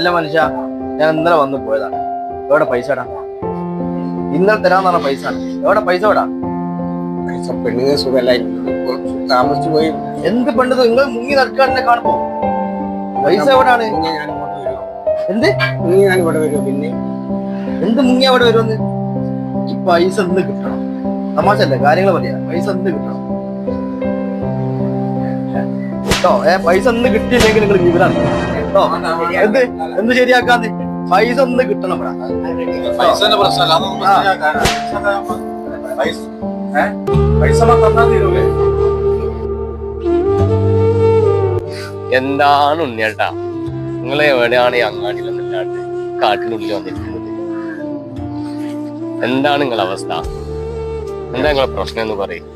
അല്ല മനുഷ്യ ഞാൻ ഇന്നലെ വന്നു പോയതാണ്. എവിടെ പൈസ ഇടാ ഇന്നലെ തരാന്ന് പറഞ്ഞ പൈസ എവിടെ പൈസ ഇടാ? പൈസ പെണ്ണുങ്ങൾ സുഖമല്ലായിരുന്നു താമസിച്ചു പോയി. എന്ത് പണ്ടത് നിങ്ങൾ മുങ്ങി നടക്കാണെന്നെ കാണുമ്പോ. പൈസ എവിടാണ്? എന്ത്? മുങ്ങി ഞാൻ ഇവിടെ വരുമോ പിന്നെ. എന്ത് മുങ്ങി അവിടെ വരുമെന്ന്? ഈ പൈസ എന്ത് കിട്ടണം. തമാശല്ലേ കാര്യങ്ങൾ പറയാ. പൈസ എന്ത് കിട്ടണം. കേട്ടോ? ഏ പൈസ എന്ത് കിട്ടിയില്ലെങ്കിൽ നിങ്ങൾ വിവരാണ് കേട്ടോ എന്ത്? എന്ത് ശരിയാക്കാന്ന്? പൈസ ഒന്ന് കിട്ടണം ഇവിടെ. പൈസന്റെ പ്രശ്നമല്ല അതൊന്നും മനസ്സിലാക്കാനാ. പൈസ? പൈസ തന്നാ തീരൂലേ? എന്താണ് ഉണ്ണിയേട്ടാ? നിങ്ങൾ എവിടെയാണ് ഈ അങ്ങാടിയിൽ വന്നിട്ടാണ്ട് കാട്ടിനുള്ളിൽ വന്നിരിക്കുന്നത്? എന്താണ് നിങ്ങളെ അവസ്ഥ? എന്താ നിങ്ങളെ പ്രശ്നം എന്ന് പറയും?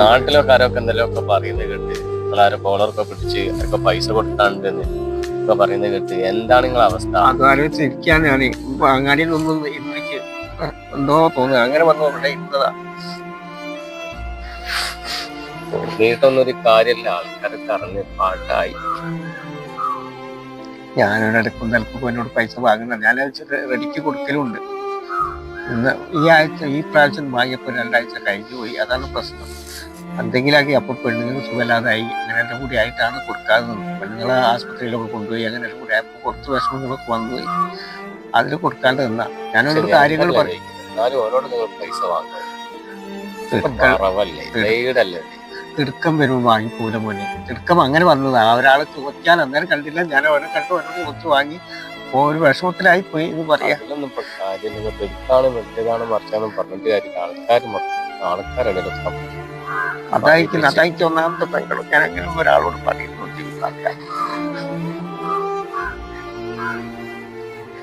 നാട്ടിലൊക്കെ ആരൊക്കെ എന്തെങ്കിലും ഒക്കെ പറയുന്നത് കേട്ട് നിങ്ങളാരോ ബോളറൊക്കെ പിടിച്ച് അതൊക്കെ പൈസ കൊടുക്കാണ്ടെന്ന് ഒക്കെ പറയുന്നത് കേട്ട് എന്താണ് നിങ്ങളെ അവസ്ഥ? അത് ആലോചിച്ച് ഇരിക്കാൻ ഞാൻ അങ്ങാടിയിൽ ഒന്നും ഇന്നിക്ക് എന്തോ തോന്നുന്നു. അങ്ങനെ വന്നു ഇവിടെ ഇരുന്നതാ. വീട്ടൊന്നും ഒരു കാര്യമില്ല. ആൾക്കാരൊക്കെ അറിഞ്ഞ് പാട്ടായി. ഞാനൊരു അടുക്കും നിലക്കും എന്നോട് പൈസ വാങ്ങുന്ന ഞാൻ റെഡിക്ക് കൊടുക്കലുണ്ട്. ഈ ആഴ്ച ഈ പ്രാവശ്യം വാങ്ങിയപ്പോൾ രണ്ടാഴ്ച കഴിഞ്ഞു പോയി അതാണ് പ്രശ്നം. എന്തെങ്കിലാക്കി അപ്പോൾ പെണ്ണുങ്ങൾ സുഖമില്ലാതായി. അങ്ങനെ എല്ലാം കൂടി ആയിട്ടാണ് കൊടുക്കാതെ നിന്നത് പെണ്ണുങ്ങളെ ആസ്പത്രിയിലൊക്കെ കൊണ്ടുപോയി അങ്ങനെ കൂടി ആയപ്പോൾ കുറച്ച് വിഷമങ്ങളൊക്കെ വന്നുപോയി. അതിൽ കൊടുക്കാണ്ട് നിന്നാ. ഞാനോട് കാര്യങ്ങൾ പറയും തിടുക്കം- വരുമ്പോൾ വാങ്ങിക്കൂല മോനെ. തിടുക്കം അങ്ങനെ വന്നതാണ് ഒരാളെ ചോദിക്കാൻ അന്നേരം കണ്ടില്ല. ഞാൻ ഓരോ കണ്ടു അവരോട് ചോദിച്ചു വാങ്ങി. അപ്പൊ ഒരു വിഷമത്തിലായി പോയി എന്ന് പറയാം. പറഞ്ഞിട്ട് കാര്യമില്ല. ആൾക്കാർ ആൾക്കാരുടെ അതായിരിക്കും അതായിരിക്കും ഒന്നാമത്തെ പെങ്ങളും അങ്ങനെ ഒരാളോട് പറയുന്നു ജീവിതാക്കാൻ.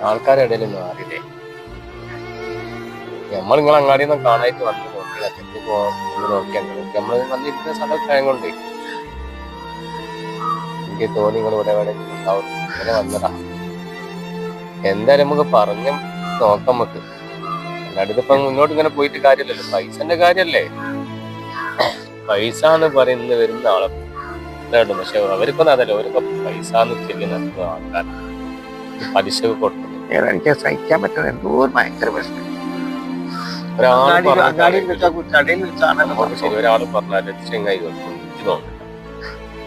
ആൾക്കാരുടെ ഇടയിൽ മാറിയില്ലേ? നമ്മൾ നിങ്ങൾ അങ്ങാടിയിൽ നിന്ന് കാണാനായിട്ട് വന്നു. പോകാൻ നോക്കിയാൽ നമ്മൾ വന്നിരിക്കുന്ന സ്ഥലമൊക്കെ ആയതുകൊണ്ട് എനിക്ക് തോന്നി നിങ്ങൾ ഇവിടെ എവിടെ ഉണ്ടാവും. അങ്ങനെ വന്നതാ. എന്തായാലും നമുക്ക് പറഞ്ഞു നോക്കാം നമുക്ക്. അല്ലാണ്ട് മുന്നോട്ട് ഇങ്ങനെ പോയിട്ട് കാര്യമില്ലല്ലോ. പൈസന്റെ കാര്യല്ലേ പൈസ എന്ന് പറയുന്നത് വരുന്ന ആളെ ഇതാണ് പക്ഷെ അവർക്കൊന്നും അതല്ല അവരൊക്കെ പൈസ എന്ന് ചെല്ലി നടക്കുന്ന ആൾക്കാർ പലിശ കൊടുക്കുന്നത് എനിക്ക് സഹിക്കാൻ പറ്റുന്ന എന്തോ ഒരു ഭയങ്കര പ്രശ്നം. ഒരാൾ നമുക്ക് ഒരാൾ പറഞ്ഞാൽ ചെങ്ങായി കൊടുക്കും.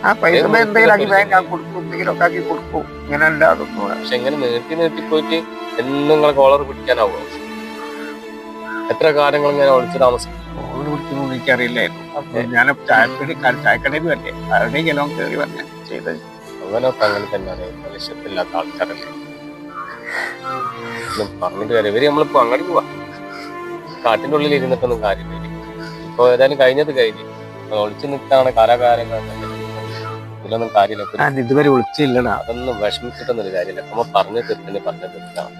ആ പൈസ എന്തെങ്കിലും ആക്കി ബാങ്ക് ആക്കി കൊടുക്കും. എന്തെങ്കിലും ഒക്കെ ആക്കി കൊടുക്കും. ഇങ്ങനെ അല്ലാതെ പക്ഷെ ഇങ്ങനെ നീട്ടി നീട്ടി പോയിട്ട് എന്നും നിങ്ങളെ കോളർ പിടിക്കാനാവോ? എത്ര കാലങ്ങളും ഞാൻ ഒളിച്ചു താമസിക്കും? വിളിക്കുന്നു എനിക്കറിയില്ലായിരുന്നു. അപ്പൊ ഞാൻ ചായക്കടി ചായക്കടയിൽ വരല്ലേ അവിടെ എല്ലാം കയറി വന്നെ. ചെയ്ത്. അവനൊക്കെ അങ്ങനെ തന്നെയാണ് മനുഷ്യത്തില്ലാത്ത ആൾക്കാരല്ലേ. ഒന്നും പറഞ്ഞിട്ട് കാര്യം ഇവർ നമ്മളിപ്പോ അങ്ങോട്ട് പോവാ. കാട്ടിന്റെ ഉള്ളിൽ ഇരുന്നിട്ടൊന്നും കാര്യമില്ല. ഇപ്പൊ ഏതായാലും കഴിഞ്ഞത് കഴിഞ്ഞു. ഒളിച്ചു നിൽക്കാണ് കാലാകാലങ്ങൾ ഇതിലൊന്നും കാര്യമില്ല. ഇതുവരെ ഒളിച്ചില്ലടാ. അതൊന്നും വിഷമിച്ചിട്ടൊന്നും ഒരു കാര്യമില്ല. നമ്മൾ പറഞ്ഞു തീർക്കണേ പറഞ്ഞു തീർക്കണം